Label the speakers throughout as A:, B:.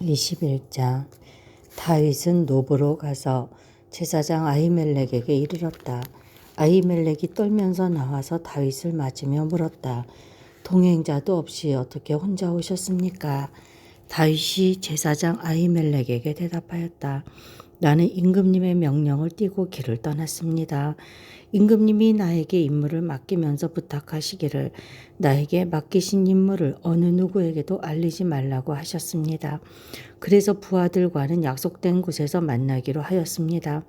A: 21장 다윗은 노브로 가서 제사장 아히멜렉에게 이르렀다. 아히멜렉이 떨면서 나와서 다윗을 맞으며 물었다. 동행자도 없이 어떻게 혼자 오셨습니까? 다윗이 제사장 아히멜렉에게 대답하였다. 나는 임금님의 명령을 띠고 길을 떠났습니다. 임금님이 나에게 임무를 맡기면서 부탁하시기를 나에게 맡기신 임무를 어느 누구에게도 알리지 말라고 하셨습니다. 그래서 부하들과는 약속된 곳에서 만나기로 하였습니다.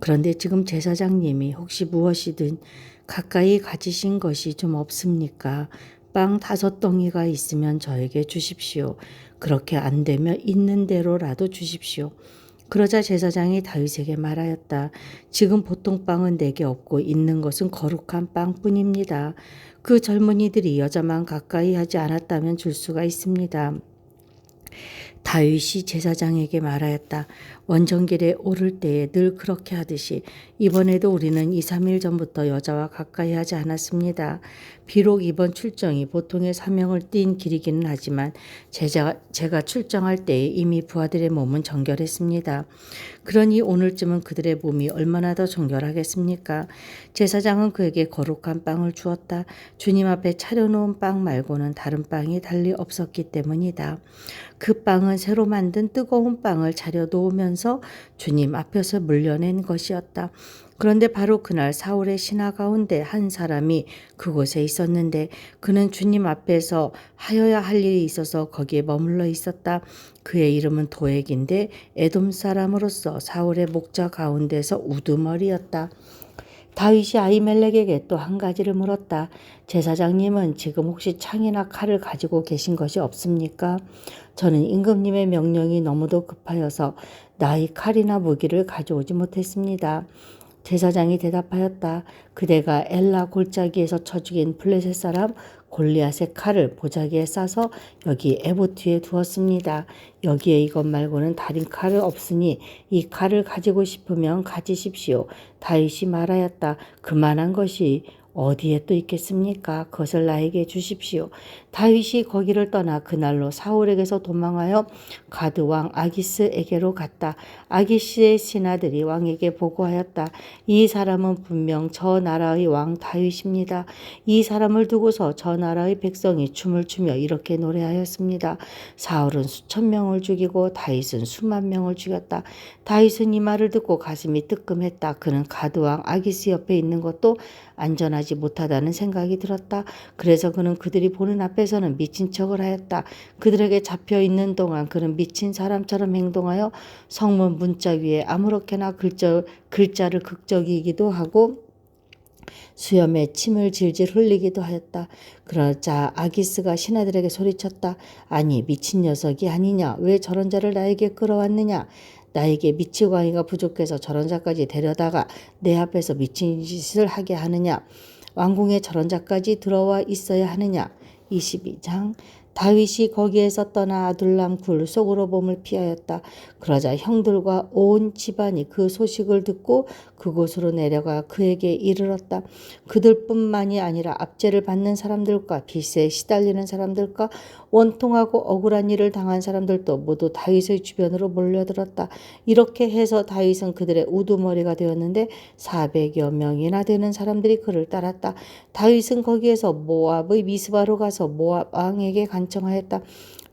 A: 그런데 지금 제사장님이 혹시 무엇이든 가까이 가지신 것이 좀 없습니까? 빵 다섯 덩이가 있으면 저에게 주십시오. 그렇게 안 되면 있는 대로라도 주십시오. 그러자 제사장이 다윗에게 말하였다. 지금 보통 빵은 내게 없고 있는 것은 거룩한 빵뿐입니다. 그 젊은이들이 여자만 가까이 하지 않았다면 줄 수가 있습니다. 다윗이 제사장에게 말하였다. 원정길에 오를 때에 늘 그렇게 하듯이 이번에도 우리는 2, 3일 전부터 여자와 가까이 하지 않았습니다. 비록 이번 출정이 보통의 사명을 띈 길이기는 하지만 제가, 제가 출정할 때에 이미 부하들의 몸은 정결했습니다. 그러니 오늘쯤은 그들의 몸이 얼마나 더 정결하겠습니까? 제사장은 그에게 거룩한 빵을 주었다. 주님 앞에 차려놓은 빵 말고는 다른 빵이 달리 없었기 때문이다. 그 빵은 새로 만든 뜨거운 빵을 차려 놓으면서 주님 앞에서 물려낸 것이었다. 그런데 바로 그날 사울의 신하 가운데 한 사람이 그곳에 있었는데 그는 주님 앞에서 하여야 할 일이 있어서 거기에 머물러 있었다. 그의 이름은 도액인데 에돔 사람으로서 사울의 목자 가운데서 우두머리였다. 다윗이 아이멜렉에게 또 한 가지를 물었다. 제사장님은 지금 혹시 창이나 칼을 가지고 계신 것이 없습니까? 저는 임금님의 명령이 너무도 급하여서 나의 칼이나 무기를 가져오지 못했습니다. 제사장이 대답하였다. 그대가 엘라 골짜기에서 쳐 죽인 플레셋 사람 골리앗의 칼을 보자기에 싸서 여기 에봇 뒤에 두었습니다. 여기에 이것 말고는 다른 칼은 없으니 이 칼을 가지고 싶으면 가지십시오. 다윗이 말하였다. 그만한 것이 어디에 또 있겠습니까? 그것을 나에게 주십시오. 다윗이 거기를 떠나 그날로 사울에게서 도망하여 가드 왕 아기스에게로 갔다. 아기스의 신하들이 왕에게 보고하였다. 이 사람은 분명 저 나라의 왕 다윗입니다. 이 사람을 두고서 저 나라의 백성이 춤을 추며 이렇게 노래하였습니다. 사울은 수천 명을 죽이고 다윗은 수만 명을 죽였다. 다윗은 이 말을 듣고 가슴이 뜨끔했다. 그는 가드 왕 아기스 옆에 있는 것도 안전하지 못하다는 생각이 들었다. 그래서 그는 그들이 보는 앞에서는 미친 척을 하였다. 그들에게 잡혀 있는 동안 그는 미친 사람처럼 행동하여 성문 문자 위에 아무렇게나 글자, 글자를 극적이기도 하고 수염에 침을 질질 흘리기도 하였다. 그러자 아기스가 신하들에게 소리쳤다. 아니 미친 녀석이 아니냐? 왜 저런 자를 나에게 끌어왔느냐? 나에게 미치 광이가 부족해서 저런 자까지 데려다가 내 앞에서 미친 짓을 하게 하느냐? 왕궁에 저런 자까지 들어와 있어야 하느냐? 22장 다윗이 거기에서 떠나 아둘람 굴 속으로 몸을 피하였다. 그러자 형들과 온 집안이 그 소식을 듣고 그곳으로 내려가 그에게 이르렀다. 그들뿐만이 아니라 압제를 받는 사람들과 빚에 시달리는 사람들과 원통하고 억울한 일을 당한 사람들도 모두 다윗의 주변으로 몰려들었다. 이렇게 해서 다윗은 그들의 우두머리가 되었는데 400여 명이나 되는 사람들이 그를 따랐다. 다윗은 거기에서 모압의 미스바로 가서 모압 왕에게 간 청하였다.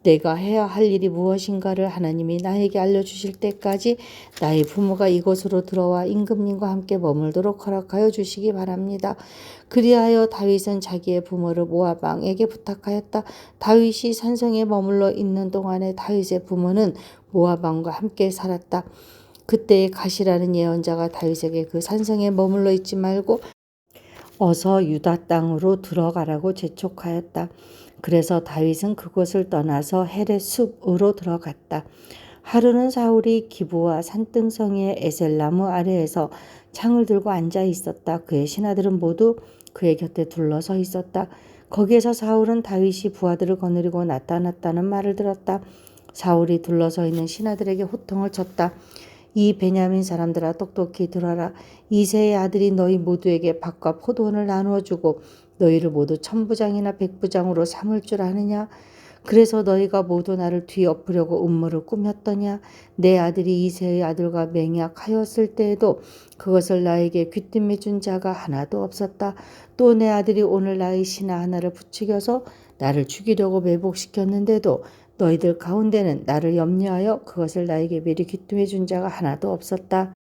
A: 내가 해야 할 일이 무엇인가를 하나님이 나에게 알려주실 때까지 나의 부모가 이곳으로 들어와 임금님과 함께 머물도록 허락하여 주시기 바랍니다. 그리하여 다윗은 자기의 부모를 모압 왕에게 부탁하였다. 다윗이 산성에 머물러 있는 동안에 다윗의 부모는 모압 왕과 함께 살았다. 그때에 가시라는 예언자가 다윗에게 그 산성에 머물러 있지 말고 어서 유다 땅으로 들어가라고 재촉하였다. 그래서 다윗은 그곳을 떠나서 헤레 숲으로 들어갔다. 하루는 사울이 기부와 산등성의 에셀나무 아래에서 창을 들고 앉아 있었다. 그의 신하들은 모두 그의 곁에 둘러서 있었다. 거기에서 사울은 다윗이 부하들을 거느리고 나타났다는 말을 들었다. 사울이 둘러서 있는 신하들에게 호통을 쳤다. 이 베냐민 사람들아 똑똑히 들어라. 이세의 아들이 너희 모두에게 밥과 포도원을 나누어 주고 너희를 모두 천부장이나 백부장으로 삼을 줄 아느냐? 그래서 너희가 모두 나를 뒤엎으려고 음모를 꾸몄더냐 내 아들이 이세의 아들과 맹약하였을 때에도 그것을 나에게 귀띔해 준 자가 하나도 없었다. 또 내 아들이 오늘 나의 신하 하나를 부추겨서 나를 죽이려고 매복시켰는데도 너희들 가운데는 나를 염려하여 그것을 나에게 미리 귀띔해 준 자가 하나도 없었다.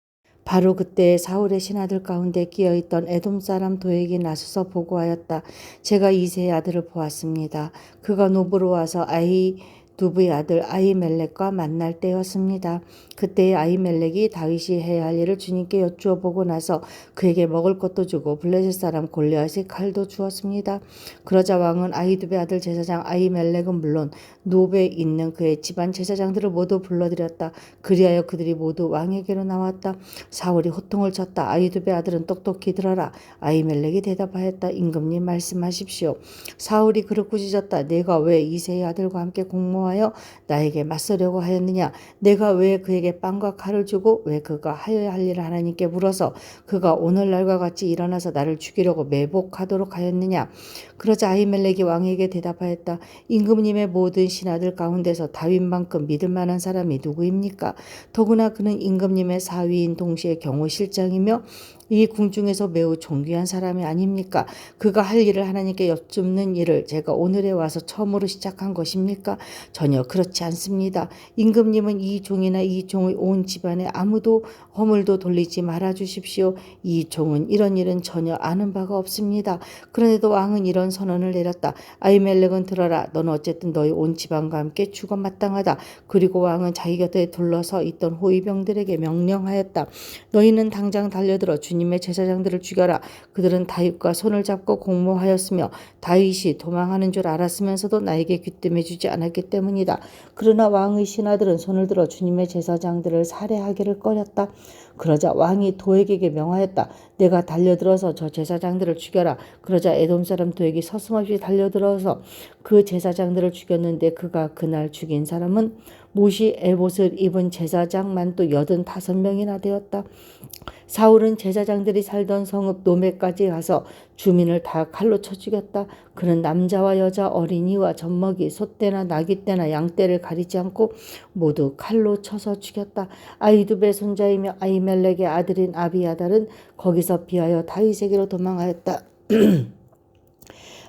A: 바로 그때 사울의 신하들 가운데 끼어 있던 에돔 사람 도에게 나서서 보고하였다. 제가 이세의 아들을 보았습니다. 그가 노브로 와서 아이 두부의 아들 아이멜렉과 만날 때였습니다. 그때 아이멜렉이 다윗이 해야 할 일을 주님께 여쭈어 보고 나서 그에게 먹을 것도 주고 블레셋 사람 골리앗이 칼도 주었습니다. 그러자 왕은 아이두베 아들 제사장 아이멜렉은 물론 노베에 있는 그의 집안 제사장들을 모두 불러들였다. 그리하여 그들이 모두 왕에게로 나왔다. 사울이 호통을 쳤다. 아이두베 아들은 똑똑히 들어라. 아이멜렉이 대답하였다. 임금님 말씀하십시오. 사울이 그를 꾸짖었다. 내가 왜 이세의 아들과 함께 공모 하여 나에게 맞서려고 하였느냐? 내가 왜 그에게 빵과 칼을 주고 왜 그가 하여야 할 일을 하나님께 물어서 그가 오늘날과 같이 일어나서 나를 죽이려고 매복하도록 하였느냐? 그러자 아히멜렉이 왕에게 대답하였다. 임금님의 모든 신하들 가운데서 다윗만큼 믿을 만한 사람이 누구입니까? 더구나 그는 임금님의 사위인 동시에 경호실장이며 이 궁중에서 매우 존귀한 사람이 아닙니까? 그가 할 일을 하나님께 여쭙는 일을 제가 오늘에 와서 처음으로 시작한 것입니까? 전혀 그렇지 않습니다. 임금님은 이 종이나 이 종의 온 집안에 아무도 허물도 돌리지 말아 주십시오. 이 종은 이런 일은 전혀 아는 바가 없습니다. 그런데도 왕은 이런 선언을 내렸다. 아이멜렉은 들어라. 너는 어쨌든 너희 온 집안과 함께 죽어 마땅하다. 그리고 왕은 자기 곁에 둘러서 있던 호위병들에게 명령하였다. 너희는 당장 달려들어 주님의 제사장들을 죽여라. 그들은 다윗과 손을 잡고 공모하였으며 다윗이 도망하는 줄 알았으면서도 나에게 귀뜸해 주지 않았기 때문이다. 그러나 왕의 신하들은 손을 들어 주님의 제사장들을 살해하기를 꺼렸다. 그러자 왕이 도에게 명하였다. 내가 달려들어서 저 제사장들을 죽여라. 그러자 에돔 사람 도에게 서슴없이 달려들어서 그 제사장들을 죽였는데 그가 그날 죽인 사람은 모시 에봇을 입은 제사장만 또 여든 다섯 명이나 되었다. 사울은 제사장들이 살던 성읍 노메까지 가서 주민을 다 칼로 쳐 죽였다. 그는 남자와 여자, 어린이와 젖먹이, 소떼나 나귀떼나 양떼를 가리지 않고 모두 칼로 쳐서 죽였다. 아이두베 손자이며 아이멜렉의 아들인 아비아달은 거기서 비하여 다윗에게로 도망하였다.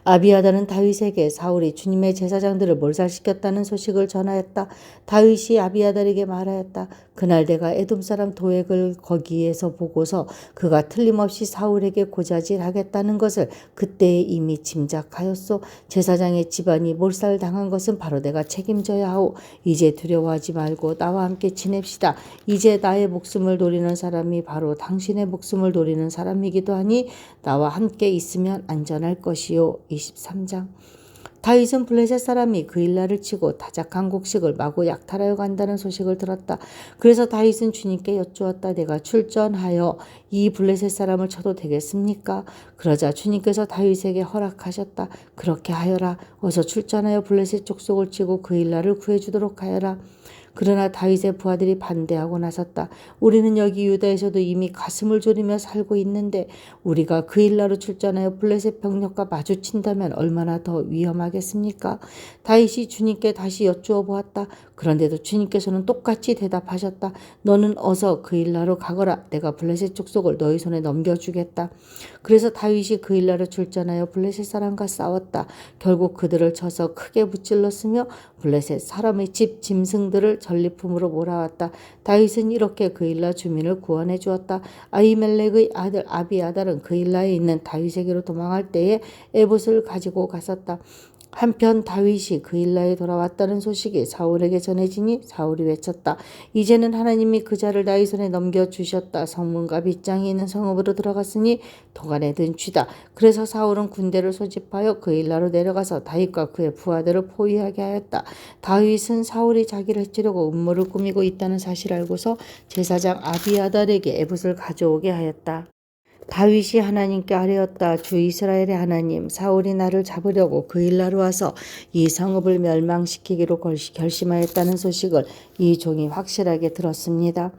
A: 아비아달은 다윗에게 사울이 주님의 제사장들을 몰살시켰다는 소식을 전하였다. 다윗이 아비아달에게 말하였다. 그날 내가 에돔 사람 도액을 거기에서 보고서 그가 틀림없이 사울에게 고자질하겠다는 것을 그때 이미 짐작하였소. 제사장의 집안이 몰살당한 것은 바로 내가 책임져야 하오. 이제 두려워하지 말고 나와 함께 지냅시다. 이제 나의 목숨을 노리는 사람이 바로 당신의 목숨을 노리는 사람이기도 하니 나와 함께 있으면 안전할 것이요. 23장 다윗은 블레셋 사람이 그 일날을 치고 다작한 곡식을 마구 약탈하여 간다는 소식을 들었다. 그래서 다윗은 주님께 여쭈었다. 내가 출전하여 이 블레셋 사람을 쳐도 되겠습니까? 그러자 주님께서 다윗에게 허락하셨다. 그렇게 하여라. 어서 출전하여 블레셋 족속을 치고 그 일날을 구해주도록 하여라. 그러나 다윗의 부하들이 반대하고 나섰다. 우리는 여기 유다에서도 이미 가슴을 졸이며 살고 있는데 우리가 그 일나로 출전하여 블레셋 병력과 마주친다면 얼마나 더 위험하겠습니까? 다윗이 주님께 다시 여쭈어 보았다. 그런데도 주님께서는 똑같이 대답하셨다. 너는 어서 그 일나로 가거라. 내가 블레셋 족속을 너희 손에 넘겨주겠다. 그래서 다윗이 그 일나로 출전하여 블레셋 사람과 싸웠다. 결국 그들을 쳐서 크게 무찔렀으며 블레셋 사람의 집 짐승들을 전리품으로 몰아왔다. 다윗은 이렇게 그 일라 주민을 구원해 주었다. 아이멜렉의 아들 아비아달은 그 일라에 있는 다윗에게로 도망할 때에 에봇을 가지고 갔었다. 한편 다윗이 그 일라에 돌아왔다는 소식이 사울에게 전해지니 사울이 외쳤다. 이제는 하나님이 그 자를 나의 손에 넘겨주셨다. 성문과 빗장이 있는 성읍으로 들어갔으니 도간에 든 쥐다. 그래서 사울은 군대를 소집하여 그 일라로 내려가서 다윗과 그의 부하들을 포위하게 하였다. 다윗은 사울이 자기를 해치려고 음모를 꾸미고 있다는 사실을 알고서 제사장 아비아달에게 에봇을 가져오게 하였다. 다윗이 하나님께 아뢰었다. 주 이스라엘의 하나님, 사울이 나를 잡으려고 그 일나로 와서 이 성읍을 멸망시키기로 결심하였다는 소식을 이 종이 확실하게 들었습니다.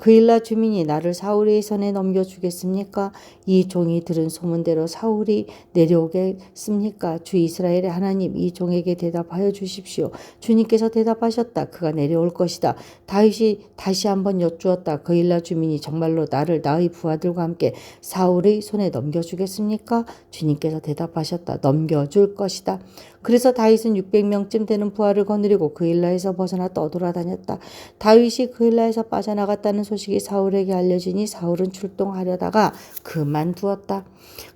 A: 그 일나 주민이 나를 사울의 손에 넘겨주겠습니까? 이 종이 들은 소문대로 사울이 내려오겠습니까? 주 이스라엘의 하나님, 이 종에게 대답하여 주십시오. 주님께서 대답하셨다. 그가 내려올 것이다. 다윗이 다시 한번 여쭈었다. 그 일나 주민이 정말로 나를 나의 부하들과 함께 사울의 손에 넘겨주겠습니까? 주님께서 대답하셨다. 넘겨줄 것이다. 그래서 다윗은 600명쯤 되는 부하를 거느리고 그 일라에서 벗어나 떠돌아다녔다. 다윗이 그 일라에서 빠져나갔다는 소식이 사울에게 알려지니 사울은 출동하려다가 그만두었다.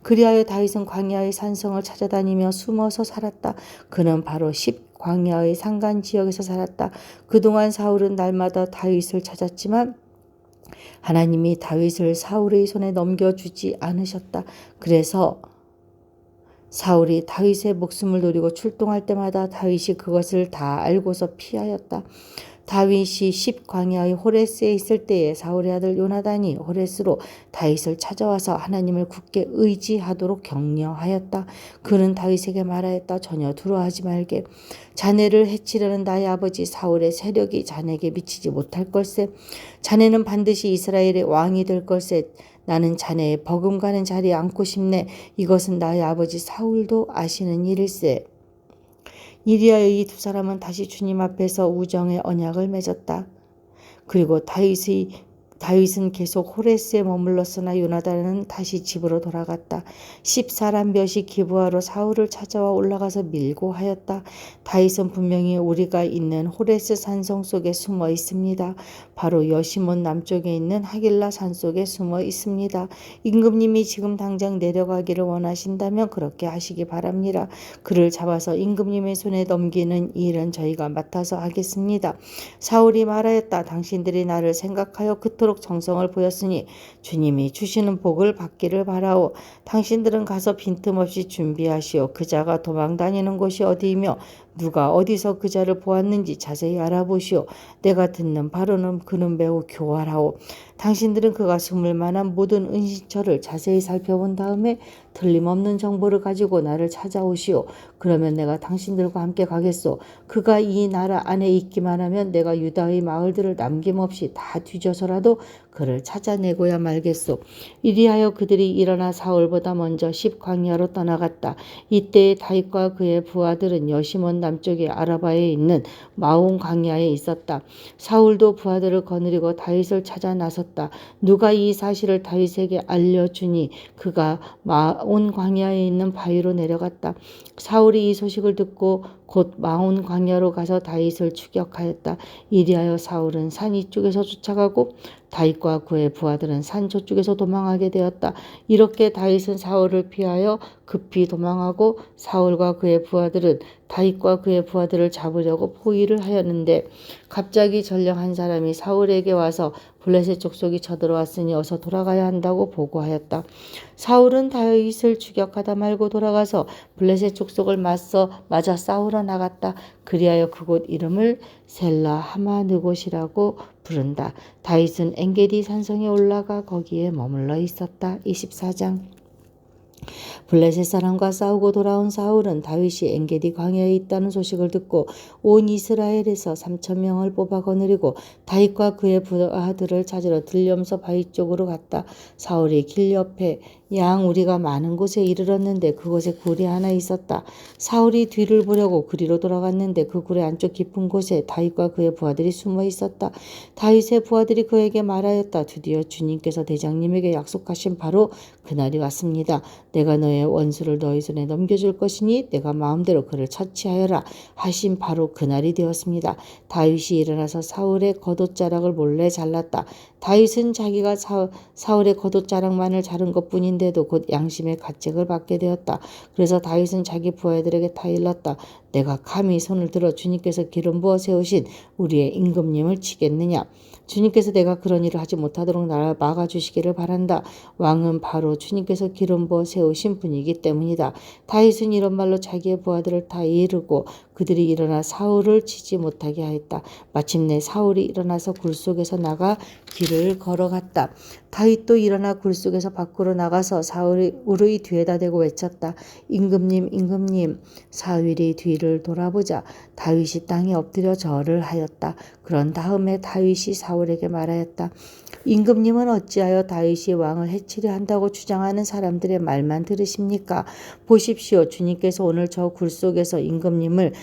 A: 그리하여 다윗은 광야의 산성을 찾아다니며 숨어서 살았다. 그는 바로 십 광야의 산간 지역에서 살았다. 그동안 사울은 날마다 다윗을 찾았지만 하나님이 다윗을 사울의 손에 넘겨주지 않으셨다. 그래서 사울이 다윗의 목숨을 노리고 출동할 때마다 다윗이 그것을 다 알고서 피하였다. 다윗이 십 광야의 호레스에 있을 때에 사울의 아들 요나단이 호레스로 다윗을 찾아와서 하나님을 굳게 의지하도록 격려하였다. 그는 다윗에게 말하였다. 전혀 두려워하지 말게. 자네를 해치려는 나의 아버지 사울의 세력이 자네에게 미치지 못할 걸세. 자네는 반드시 이스라엘의 왕이 될 걸세. 나는 자네의 버금가는 자리에 앉고 싶네. 이것은 나의 아버지 사울도 아시는 일일세. 이리하여 이 두 사람은 다시 주님 앞에서 우정의 언약을 맺었다. 그리고 다윗의 다윗은 계속 호레스에 머물렀으나 요나단은 다시 집으로 돌아갔다. 십사람 몇이 기부하러 사울을 찾아와 올라가서 밀고 하였다. 다윗은 분명히 우리가 있는 호레스 산성 속에 숨어 있습니다. 바로 여시몬 남쪽에 있는 하길라 산 속에 숨어 있습니다. 임금님이 지금 당장 내려가기를 원하신다면 그렇게 하시기 바랍니다. 그를 잡아서 임금님의 손에 넘기는 일은 저희가 맡아서 하겠습니다. 사울이 말하였다. 당신들이 나를 생각하여 그토록 정성을 보였으니 주님이 주시는 복을 받기를 바라오. 당신들은 가서 빈틈없이 준비하시오. 그자가 도망 다니는 곳이 어디이며 누가 어디서 그 자를 보았는지 자세히 알아보시오. 내가 듣는 바로는 그는 매우 교활하오. 당신들은 그가 숨을 만한 모든 은신처를 자세히 살펴본 다음에 틀림없는 정보를 가지고 나를 찾아오시오. 그러면 내가 당신들과 함께 가겠소. 그가 이 나라 안에 있기만 하면 내가 유다의 마을들을 남김없이 다 뒤져서라도 그를 찾아내고야 말겠소. 이리하여 그들이 일어나 사울보다 먼저 십광야로 떠나갔다. 이때에 다윗과 그의 부하들은 여시몬 남쪽의 아라바에 있는 마온 광야에 있었다. 사울도 부하들을 거느리고 다윗을 찾아 나섰다. 누가 이 사실을 다윗에게 알려주니 그가 마온 광야에 있는 바위로 내려갔다. 사울이 이 소식을 듣고 곧 마온 광야로 가서 다윗을 추격하였다. 이리하여 사울은 산 이쪽에서 쫓아가고 다윗과 그의 부하들은 산 저쪽에서 도망하게 되었다. 이렇게 다윗은 사울을 피하여 급히 도망하고 사울과 그의 부하들은 다윗과 그의 부하들을 잡으려고 포위를 하였는데 갑자기 전령 한 사람이 사울에게 와서 블레셋 족속이 쳐들어왔으니 어서 돌아가야 한다고 보고하였다. 사울은 다윗을 추격하다 말고 돌아가서 블레셋 족속을 맞서 맞아 싸우러 나갔다. 그리하여 그곳 이름을 셀라 하마느곳이라고 부른다. 다윗은 엔게디 산성에 올라가 거기에 머물러 있었다. 24장 블레셋 사람과 싸우고 돌아온 사울은 다윗이 엔게디 광야에 있다는 소식을 듣고 온 이스라엘에서 3천 명을 뽑아 거느리고 다윗과 그의 부하들을 찾으러 들렴서 바위 쪽으로 갔다. 사울이 길 옆에 양 우리가 많은 곳에 이르렀는데 그곳에 굴이 하나 있었다. 사울이 뒤를 보려고 그리로 돌아갔는데 그 굴의 안쪽 깊은 곳에 다윗과 그의 부하들이 숨어 있었다. 다윗의 부하들이 그에게 말하였다. 드디어 주님께서 대장님에게 약속하신 바로 그날이 왔습니다. 내가 너의 원수를 너희 손에 넘겨줄 것이니 내가 마음대로 그를 처치하여라 하신 바로 그날이 되었습니다. 다윗이 일어나서 사울의 겉옷자락을 몰래 잘랐다. 다윗은 자기가 사, 사울의 겉옷자락만을 자른 것뿐인데 아닌데도 곧 양심의 가책을 받게 되었다. 그래서 다윗은 자기 부하들에게 타일렀다. 내가 감히 손을 들어 주님께서 기름 부어 세우신 우리의 임금님을 치겠느냐. 주님께서 내가 그런 일을 하지 못하도록 나를 막아주시기를 바란다. 왕은 바로 주님께서 기름 부어 세우신 분이기 때문이다. 다윗은 이런 말로 자기의 부하들을 다 이르고 그들이 일어나 사울을 치지 못하게 하였다. 마침내 사울이 일어나서 굴 속에서 나가 길을 걸어갔다. 다윗도 일어나 굴 속에서 밖으로 나가서 사울이 우르의 뒤에다 대고 외쳤다. 임금님, 임금님. 사울이 뒤를 돌아보자 다윗이 땅에 엎드려 절을 하였다. 그런 다음에 다윗이 사울에게 말하였다. 임금님은 어찌하여 다윗이 왕을 해치려 한다고 주장하는 사람들의 말만 들으십니까? 보십시오. 주님께서 오늘 저 굴 속에서 임금님을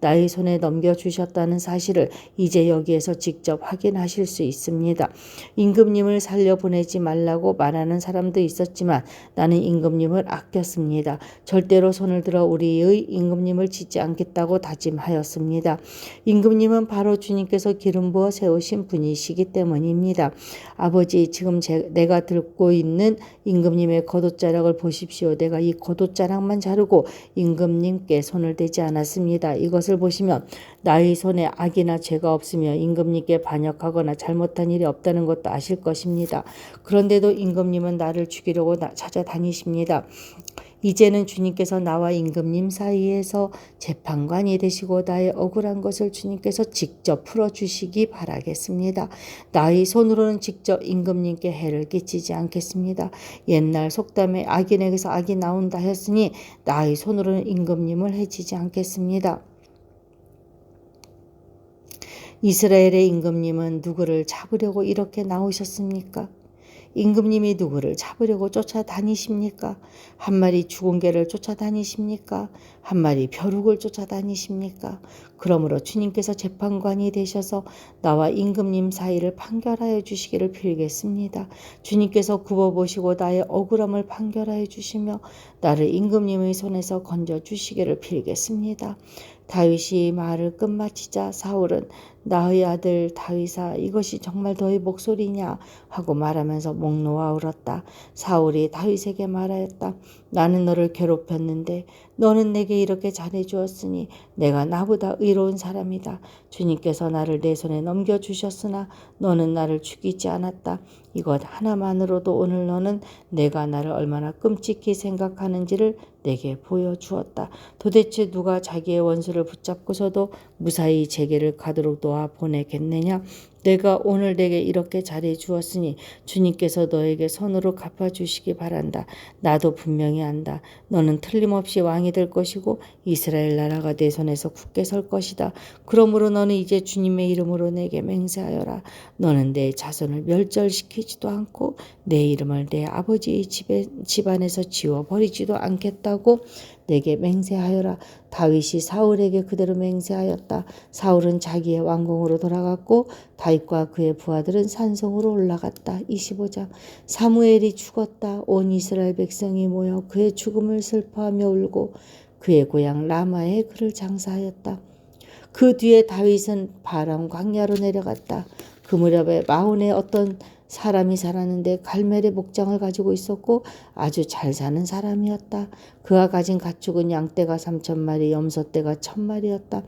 A: 나의 손에 넘겨주셨다는 사실을 이제 여기에서 직접 확인하실 수 있습니다. 임금님을 살려 보내지 말라고 말하는 사람도 있었지만 나는 임금님을 아꼈습니다. 절대로 손을 들어 우리의 임금님을 짓지 않겠다고 다짐하였습니다. 임금님은 바로 주님께서 기름 부어 세우신 분이시기 때문입니다. 아버지 지금 제, 내가 들고 있는 임금님의 겉옷자락을 보십시오. 내가 이 겉옷자락만 자르고 임금님께 손을 대지 않았습니다. 이것 을 보시면 나의 손에 악이나 죄가 없으며 임금님께 반역하거나 잘못한 일이 없다는 것도 아실 것입니다. 그런데도 임금님은 나를 죽이려고 찾아다니십니다. 이제는 주님께서 나와 임금님 사이에서 재판관이 되시고 나의 억울한 것을 주님께서 직접 풀어주시기 바라겠습니다. 나의 손으로는 직접 임금님께 해를 끼치지 않겠습니다. 옛날 속담에 악인에게서 악이 나온다 했으니 나의 손으로는 임금님을 해치지 않겠습니다. 이스라엘의 임금님은 누구를 잡으려고 이렇게 나오셨습니까? 임금님이 누구를 잡으려고 쫓아다니십니까? 한 마리 죽은 개를 쫓아다니십니까? 한 마리 벼룩을 쫓아다니십니까? 그러므로 주님께서 재판관이 되셔서 나와 임금님 사이를 판결하여 주시기를 빌겠습니다. 주님께서 굽어보시고 나의 억울함을 판결하여 주시며 나를 임금님의 손에서 건져 주시기를 빌겠습니다. 다윗이 말을 끝마치자 사울은 나의 아들 다윗아 이것이 정말 너의 목소리냐 하고 말하면서 목 놓아 울었다. 사울이 다윗에게 말하였다. 나는 너를 괴롭혔는데 너는 내게 이렇게 잘해 주었으니 내가 나보다 의로운 사람이다. 주님께서 나를 내 손에 넘겨 주셨으나 너는 나를 죽이지 않았다. 이것 하나만으로도 오늘 너는 내가 나를 얼마나 끔찍히 생각하는지를 내게 보여주었다. 도대체 누가 자기의 원수를 붙잡고서도 무사히 제게를 가도록 놓아 보내겠느냐? 내가 오늘 내게 이렇게 잘해 주었으니 주님께서 너에게 선으로 갚아 주시기 바란다. 나도 분명히 안다. 너는 틀림없이 왕이 될 것이고 이스라엘 나라가 내 손에서 굳게 설 것이다. 그러므로 너는 이제 주님의 이름으로 내게 맹세하여라. 너는 내 자손을 멸절시키지도 않고 내 이름을 내 아버지의 집에, 집안에서 지워 버리지도 않겠다고 내게 맹세하여라. 다윗이 사울에게 그대로 맹세하였다. 사울은 자기의 왕궁으로 돌아갔고 다윗과 그의 부하들은 산성으로 올라갔다. 25장 사무엘이 죽었다. 온 이스라엘 백성이 모여 그의 죽음을 슬퍼하며 울고 그의 고향 라마에 그를 장사하였다. 그 뒤에 다윗은 바람 광야로 내려갔다. 그 무렵에 마온의 어떤 사람이 살았는데 갈멜의 목장을 가지고 있었고 아주 잘 사는 사람이었다. 그가 가진 가축은 양떼가 삼천 마리, 염소떼가 천 마리였다.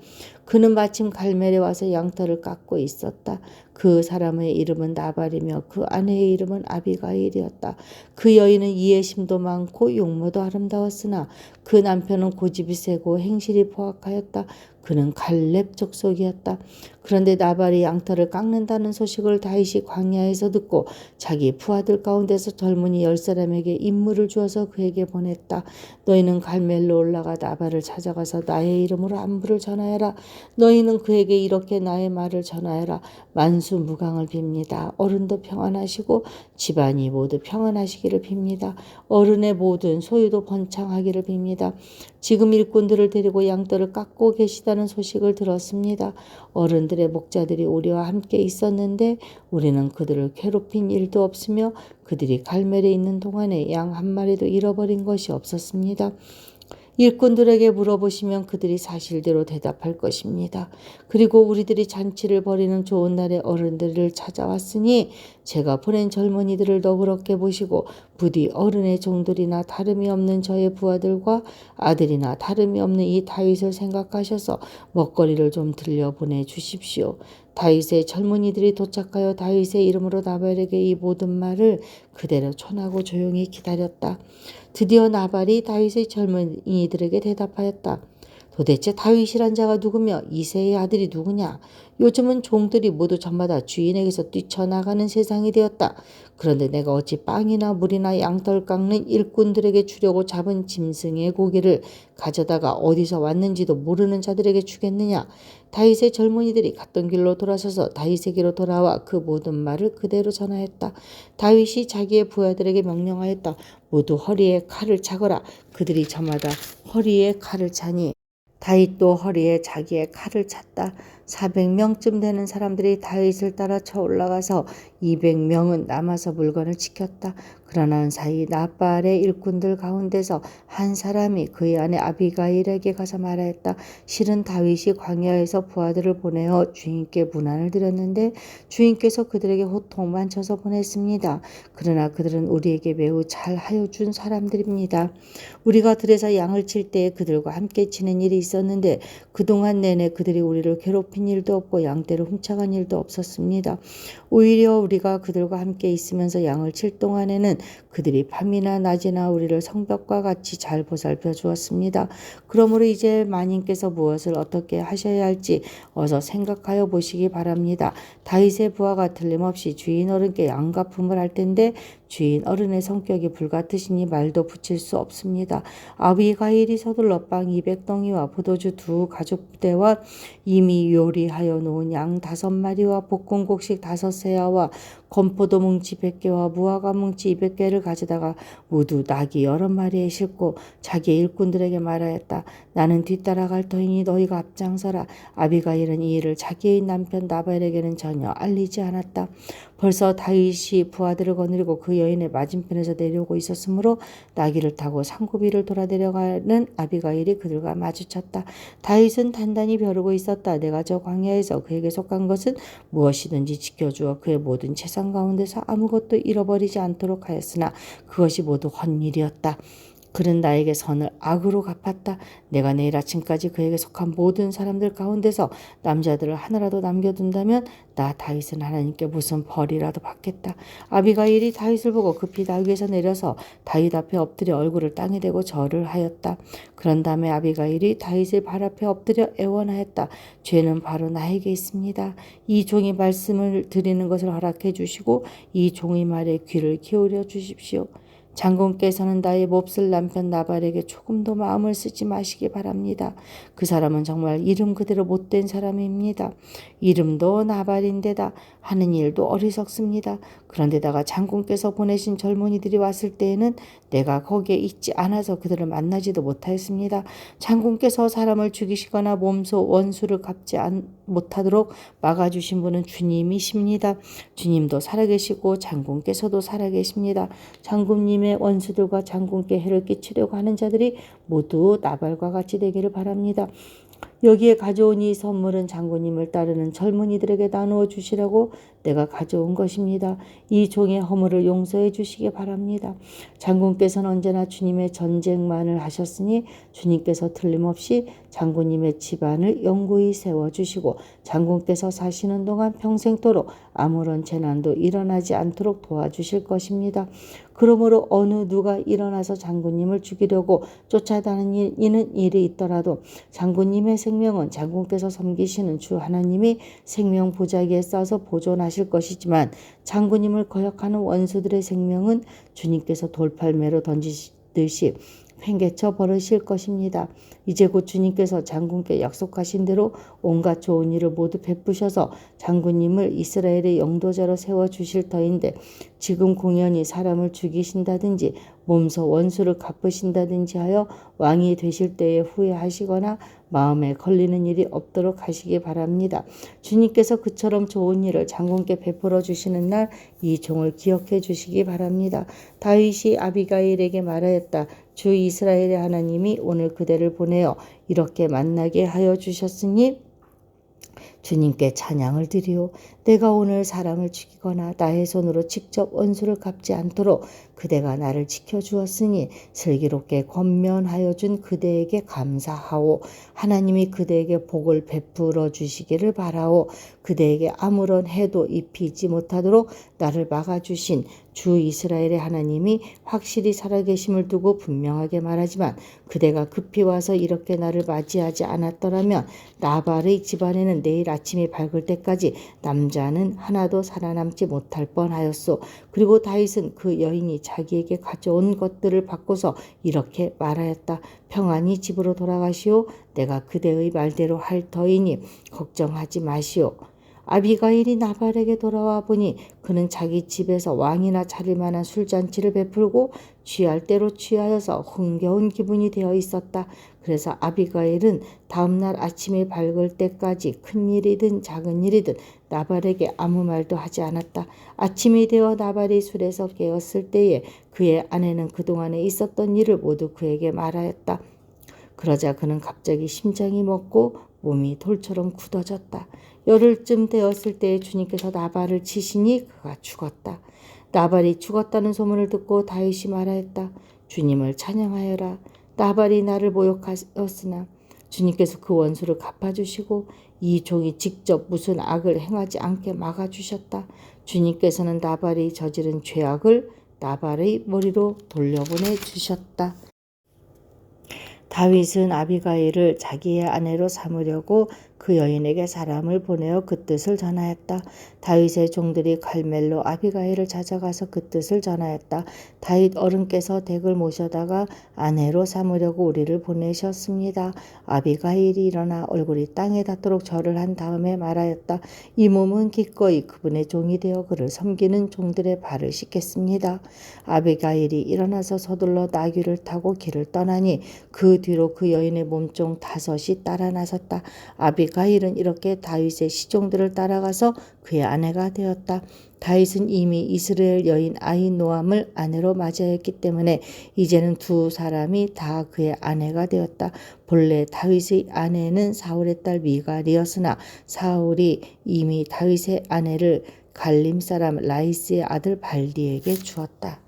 A: 그는 마침 갈멜에 와서 양털을 깎고 있었다. 그 사람의 이름은 나발이며 그 아내의 이름은 아비가일이었다. 그 여인은 이해심도 많고 용모도 아름다웠으나 그 남편은 고집이 세고 행실이 포악하였다. 그는 갈렙 족속이었다. 그런데 나발이 양털을 깎는다는 소식을 다윗이 광야에서 듣고 자기 부하들 가운데서 젊은이 열 사람에게 임무를 주어서 그에게 보냈다. 너희는 갈멜로 올라가 나발을 찾아가서 나의 이름으로 안부를 전하여라. 너희는 그에게 이렇게 나의 말을 전하여라. 만수 무강을 빕니다. 어른도 평안하시고 집안이 모두 평안하시기를 빕니다. 어른의 모든 소유도 번창하기를 빕니다. 지금 일꾼들을 데리고 양떼를 깎고 계시다는 소식을 들었습니다. 어른들의 목자들이 우리와 함께 있었는데 우리는 그들을 괴롭힌 일도 없으며 그들이 갈멜에 있는 동안에 양 한 마리도 잃어버린 것이 없었습니다. 일꾼들에게 물어보시면 그들이 사실대로 대답할 것입니다. 그리고 우리들이 잔치를 벌이는 좋은 날에 어른들을 찾아왔으니 제가 보낸 젊은이들을 너그럽게 보시고 부디 어른의 종들이나 다름이 없는 저의 부하들과 아들이나 다름이 없는 이 다윗을 생각하셔서 먹거리를 좀 들려 보내 주십시오. 다윗의 젊은이들이 도착하여 다윗의 이름으로 나발에게 이 모든 말을 그대로 전하고 조용히 기다렸다. 드디어 나발이 다윗의 젊은이들에게 대답하였다. 도대체 다윗이란 자가 누구며 이세의 아들이 누구냐? 요즘은 종들이 모두 저마다 주인에게서 뛰쳐나가는 세상이 되었다. 그런데 내가 어찌 빵이나 물이나 양털 깎는 일꾼들에게 주려고 잡은 짐승의 고기를 가져다가 어디서 왔는지도 모르는 자들에게 주겠느냐? 다윗의 젊은이들이 갔던 길로 돌아서서 다윗에게로 돌아와 그 모든 말을 그대로 전하였다. 다윗이 자기의 부하들에게 명령하였다. 모두 허리에 칼을 차거라. 그들이 저마다 허리에 칼을 차니 다윗도 허리에 자기의 칼을 찼다. 400명쯤 되는 사람들이 다윗을 따라 쳐 올라가서 200명은 남아서 물건을 지켰다. 그러나 사이 나발의 일꾼들 가운데서 한 사람이 그의 아내 아비가일에게 가서 말하였다. 실은 다윗이 광야에서 부하들을 보내어 주인께 문안을 드렸는데 주인께서 그들에게 호통만 쳐서 보냈습니다. 그러나 그들은 우리에게 매우 잘 하여 준 사람들입니다. 우리가 들에서 양을 칠 때에 그들과 함께 치는 일이 있었는데 그동안 내내 그들이 우리를 괴롭힌 일도 없고 양떼를 훔쳐간 일도 없었습니다. 오히려 우리가 그들과 함께 있으면서 양을 칠 동안에는 그들이 밤이나 낮이나 우리를 성벽과 같이 잘 보살펴 주었습니다. 그러므로 이제 마님께서 무엇을 어떻게 하셔야 할지 어서 생각하여 보시기 바랍니다. 다윗의 부하가 틀림없이 주인 어른께 양가품을 할 텐데 주인 어른의 성격이 불같으시니 말도 붙일 수 없습니다. 아비가일이 서둘러 빵 200덩이와 포도주 두 가죽 부대와 이미 요리하여 놓은 양 다섯 마리와 볶음곡식 다섯 세아와 건포도 뭉치 100개와 무화과 뭉치 200개를 가져다가 모두 낙이 여러 마리에 싣고 자기 일꾼들에게 말하였다. 나는 뒤따라갈 터이니 너희가 앞장서라. 아비가일은 이 일을 자기의 남편 나발에게는 전혀 알리지 않았다. 벌써 다윗이 부하들을 거느리고 그 여인의 맞은편에서 내려오고 있었으므로 나귀를 타고 상고비를 돌아 내려가는 아비가일이 그들과 마주쳤다. 다윗은 단단히 벼르고 있었다. 내가 저 광야에서 그에게 속한 것은 무엇이든지 지켜주어 그의 모든 재산 가운데서 아무것도 잃어버리지 않도록 하였으나 그것이 모두 헛일이었다. 그는 나에게 선을 악으로 갚았다. 내가 내일 아침까지 그에게 속한 모든 사람들 가운데서 남자들을 하나라도 남겨둔다면 나 다윗은 하나님께 무슨 벌이라도 받겠다. 아비가일이 다윗을 보고 급히 나귀에서 내려서 다윗 앞에 엎드려 얼굴을 땅에 대고 절을 하였다. 그런 다음에 아비가일이 다윗의 발 앞에 엎드려 애원하였다. 죄는 바로 나에게 있습니다. 이 종이 말씀을 드리는 것을 허락해 주시고 이 종의 말에 귀를 기울여 주십시오. 장군께서는 나의 몹쓸 남편 나발에게 조금도 마음을 쓰지 마시기 바랍니다. 그 사람은 정말 이름 그대로 못된 사람입니다. 이름도 나발인데다 하는 일도 어리석습니다. 그런데다가 장군께서 보내신 젊은이들이 왔을 때에는 내가 거기에 있지 않아서 그들을 만나지도 못하였습니다. 장군께서 사람을 죽이시거나 몸소 원수를 갚지 못하도록 막아주신 분은 주님이십니다. 주님도 살아계시고 장군께서도 살아계십니다. 장군님의 원수들과 장군께 해를 끼치려고 하는 자들이 모두 나발과 같이 되기를 바랍니다. 여기에 가져온 이 선물은 장군님을 따르는 젊은이들에게 나누어 주시라고 내가 가져온 것입니다. 이 종의 허물을 용서해 주시기 바랍니다. 장군께서는 언제나 주님의 전쟁만을 하셨으니 주님께서 틀림없이 장군님의 집안을 영구히 세워주시고 장군께서 사시는 동안 평생토록 아무런 재난도 일어나지 않도록 도와주실 것입니다. 그러므로 어느 누가 일어나서 장군님을 죽이려고 쫓아다니는 일이 있더라도 장군님의 생명은 장군께서 섬기시는 주 하나님이 생명 보자기에 싸서 보존하 실 것이지만 장군님을 거역하는 원수들의 생명은 주님께서 돌팔매로 던지듯이 팽개쳐 버리실 것입니다. 이제 곧 주님께서 장군께 약속하신 대로 온갖 좋은 일을 모두 베푸셔서 장군님을 이스라엘의 영도자로 세워 주실 터인데 지금 공연히 사람을 죽이신다든지 몸소 원수를 갚으신다든지 하여 왕이 되실 때에 후회하시거나 마음에 걸리는 일이 없도록 하시기 바랍니다. 주님께서 그처럼 좋은 일을 장군께 베풀어 주시는 날 이 종을 기억해 주시기 바랍니다. 다윗이 아비가일에게 말하였다. 주 이스라엘의 하나님이 오늘 그대를 보내어 이렇게 만나게 하여 주셨으니 주님께 찬양을 드리오. 내가 오늘 사람을 죽이거나 나의 손으로 직접 원수를 갚지 않도록 그대가 나를 지켜주었으니 슬기롭게 권면하여 준 그대에게 감사하오. 하나님이 그대에게 복을 베풀어 주시기를 바라오. 그대에게 아무런 해도 입히지 못하도록 나를 막아주신 주 이스라엘의 하나님이 확실히 살아계심을 두고 분명하게 말하지만 그대가 급히 와서 이렇게 나를 맞이하지 않았더라면 나발의 집안에는 내일 아침이 밝을 때까지 남자는 하나도 살아남지 못할 뻔하였소. 그리고 다윗은 그 여인이 자기에게 가져온 것들을 바꿔서 이렇게 말하였다. 평안히 집으로 돌아가시오. 내가 그대의 말대로 할 터이니 걱정하지 마시오. 아비가일이 나발에게 돌아와 보니 그는 자기 집에서 왕이나 차릴 만한 술잔치를 베풀고 취할 대로 취하여서 흥겨운 기분이 되어 있었다. 그래서 아비가일은 다음날 아침이 밝을 때까지 큰 일이든 작은 일이든 나발에게 아무 말도 하지 않았다. 아침이 되어 나발이 술에서 깨었을 때에 그의 아내는 그동안에 있었던 일을 모두 그에게 말하였다. 그러자 그는 갑자기 심장이 먹고 몸이 돌처럼 굳어졌다. 열흘쯤 되었을 때에 주님께서 나발을 치시니 그가 죽었다. 나발이 죽었다는 소문을 듣고 다윗이 말하였다. 주님을 찬양하여라. 나발이 나를 모욕하였으나 주님께서 그 원수를 갚아주시고 이 종이 직접 무슨 악을 행하지 않게 막아주셨다. 주님께서는 나발이 저지른 죄악을 나발의 머리로 돌려보내 주셨다. 다윗은 아비가일을 자기의 아내로 삼으려고 그 여인에게 사람을 보내어 그 뜻을 전하였다. 다윗의 종들이 갈멜로 아비가일을 찾아가서 그 뜻을 전하였다. 다윗 어른께서 댁을 모셔다가 아내로 삼으려고 우리를 보내셨습니다. 아비가일이 일어나 얼굴이 땅에 닿도록 절을 한 다음에 말하였다. 이 몸은 기꺼이 그분의 종이 되어 그를 섬기는 종들의 발을 씻겠습니다. 아비가일이 일어나서 서둘러 나귀를 타고 길을 떠나니 그 뒤로 그 여인의 몸종 다섯이 따라 나섰다. 아비가 일은 이렇게 다윗의 시종들을 따라가서 그의 아내가 되었다. 다윗은 이미 이스라엘 여인 아이노암을 아내로 맞이하였기 때문에 이제는 두 사람이 다 그의 아내가 되었다. 본래 다윗의 아내는 사울의 딸 미갈이었으나 사울이 이미 다윗의 아내를 갈림 사람 라이스의 아들 발디에게 주었다.